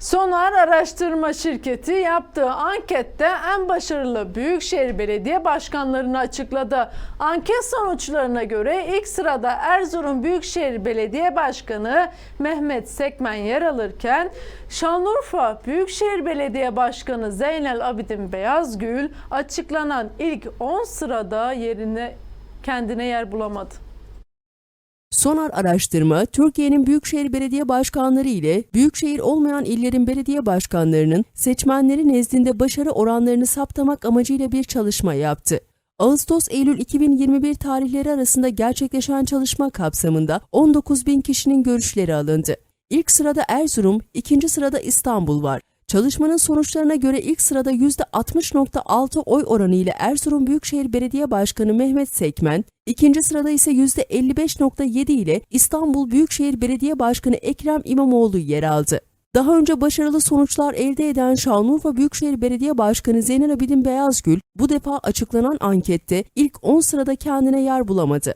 Sonar Araştırma Şirketi yaptığı ankette en başarılı büyükşehir belediye başkanlarını açıkladı. Anket sonuçlarına göre ilk sırada Erzurum Büyükşehir Belediye Başkanı Mehmet Sekmen yer alırken Şanlıurfa Büyükşehir Belediye Başkanı Zeynel Abidin Beyazgül açıklanan ilk 10 sırada yerine kendine yer bulamadı. Sonar araştırma, Türkiye'nin büyükşehir belediye başkanları ile büyükşehir olmayan illerin belediye başkanlarının seçmenleri nezdinde başarı oranlarını saptamak amacıyla bir çalışma yaptı. Ağustos-Eylül 2021 tarihleri arasında gerçekleşen çalışma kapsamında 19 bin kişinin görüşleri alındı. İlk sırada Erzurum, ikinci sırada İstanbul var. Çalışmanın sonuçlarına göre ilk sırada %60.6 oy oranı ile Erzurum Büyükşehir Belediye Başkanı Mehmet Sekmen, ikinci sırada ise %55.7 ile İstanbul Büyükşehir Belediye Başkanı Ekrem İmamoğlu yer aldı. Daha önce başarılı sonuçlar elde eden Şanlıurfa Büyükşehir Belediye Başkanı Zeynel Abidin Beyazgül bu defa açıklanan ankette ilk 10 sırada kendine yer bulamadı.